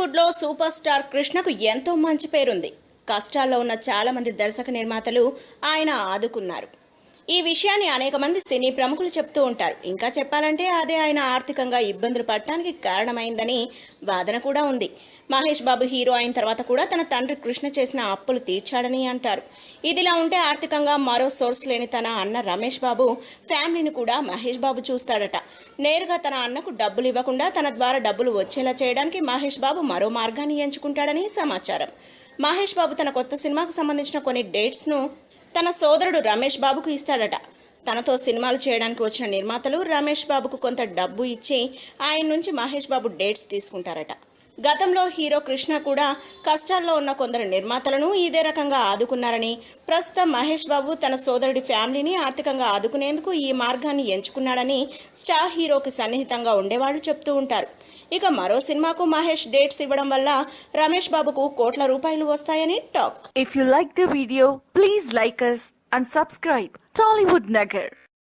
టాలీవుడ్లో super star కృష్ణకు ఎంతో మంచి పేరుంది. కష్టాల్లో ఉన్న చాలామంది దర్శక నిర్మాతలు ఆయన ఆదుకున్నారు. ఈ విషయాన్ని అనేక మంది సినీ ప్రముఖులు చెప్తూ ఉంటారు. ఇంకా చెప్పాలంటే అదే ఆయన ఆర్థికంగా ఇబ్బందులు పడటానికి కారణమైందని వాదన కూడా ఉంది. మహేష్ బాబు హీరో అయిన తర్వాత కూడా తన తండ్రి కృష్ణ చేసిన అప్పులు తీర్చాడని అంటారు. ఇదిలా ఉంటే ఆర్థికంగా మరో సోర్స్ లేని తన అన్న రమేష్ బాబు ఫ్యామిలీని కూడా మహేష్ బాబు చూస్తాడట. నేరుగా తన అన్నకు డబ్బులు ఇవ్వకుండా తన ద్వారా డబ్బులు వచ్చేలా చేయడానికి మహేష్ బాబు మరో మార్గాన్ని ఎంచుకుంటాడని సమాచారం. మహేష్ బాబు తన కొత్త సినిమాకు సంబంధించిన కొన్ని డేట్స్ను తన సోదరుడు రమేష్ బాబుకు ఇస్తాడట. తనతో సినిమాలు చేయడానికి వచ్చిన నిర్మాతలు రమేష్ బాబుకు కొంత డబ్బు ఇచ్చి ఆయన నుంచి మహేష్ బాబు డేట్స్ తీసుకుంటారట. గతంలో హీరో కృష్ణ కూడా కష్టాల్లో ఉన్న కొందరు నిర్మాతలను ఇదే రకంగా ఆదుకున్నారని ప్రస్తుతం మహేష్ బాబు తన సోదరుడి ఫ్యామిలీని ఆర్థికంగా ఆదుకునేందుకు ఈ మార్గాన్ని ఎంచుకున్నాడని స్టార్ హీరోకి సన్నిహితంగా ఉండేవాళ్ళు చెప్తూ ఉంటారు ఇక మరో సినిమాకు మహేష్ డేట్స్ ఇవ్వడం వల్ల రమేష్ బాబుకు కోట్ల రూపాయలు వస్తాయని talk if you like the video please like us and subscribe Tollywood Nagar.